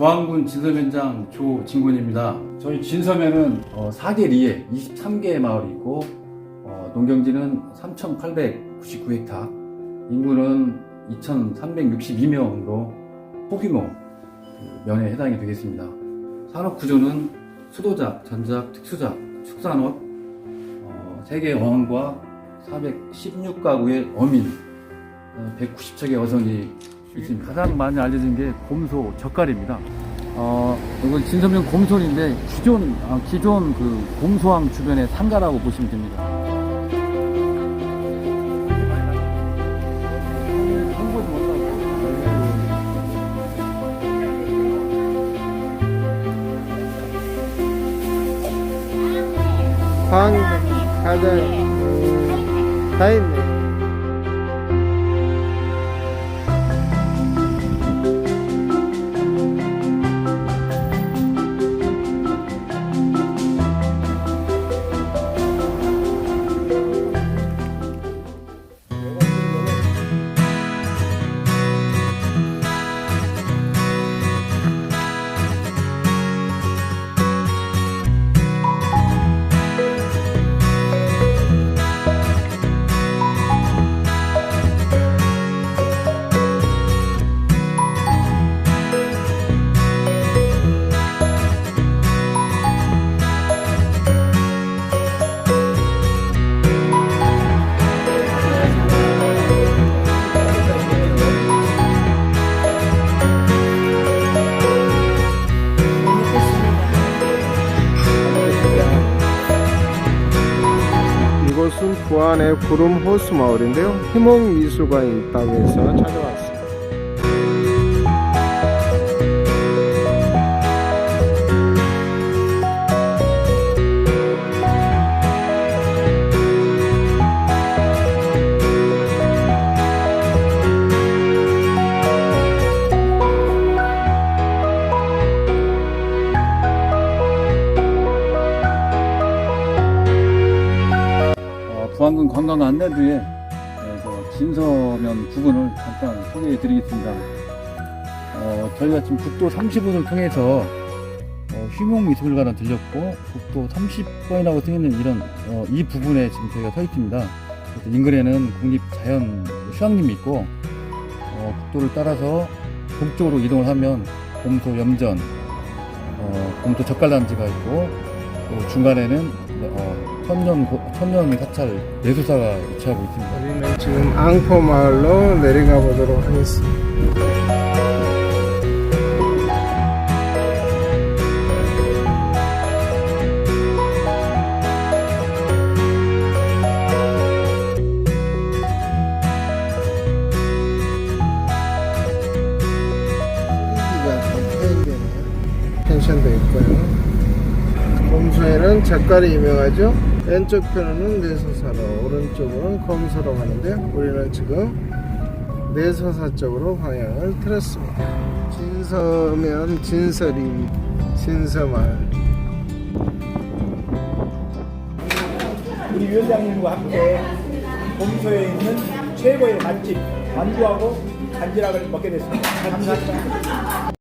부안군 진서면장 조진군입니다. 저희 진서면은 어, 4개 리에 23개의 마을이 있고 어, 농경지는 3,899헥타, 인구는 2,362명으로 소규모 그 면에 해당이 되겠습니다. 산업 구조는 수도작, 전작, 특수작, 축산업, 어, 세계 어항과 416가구의 어민, 190척의 어선이 있습니다. 가장 많이 알려진 게 곰소 젓갈입니다. 어, 이건 진서면 곰솔인데 기존 아, 기존 그 곰소항 주변의 상가라고 보시면 됩니다. 방, 음, 다 있네. 이곳은 부안의 구름 호수 마을인데요. 희몽 미술관이 있다고 해서 찾아왔습니다. 어, 부안군 관광 안내도에 그래서 진서면 부근을 잠깐 소개해 드리겠습니다. 어, 저희가 지금 국도 30호를 통해서 어, 휘몽미술관을 들렸고 국도 30번이라고 쓰여있는 이런 어, 이 부분에 지금 저희가 서 있습니다. 인근에는 국립자연 휴양림이 있고 어, 국도를 따라서 북쪽으로 이동을 하면 곰소 염전, 어, 곰소 젓갈단지가 있고 또 중간에는 어, 천년 고- 천년 사찰 내수사가 위치하고 있습니다. 우리는 지금 앙포 마을로 내려가 보도록 하겠습니다. 펜션도 있고요. 곰소에는 젓갈이 유명하죠. 왼쪽 편은 내소사로, 오른쪽으로는 검소로 가는데 우리는 지금 내소사 쪽으로 방향을 틀었습니다. 진서면 진설이 진서마을. 우리 위원장님과 함께 봄소에 있는 최고의 맛집 만두하고 간지락을 먹게 됐습니다. 감사합니다.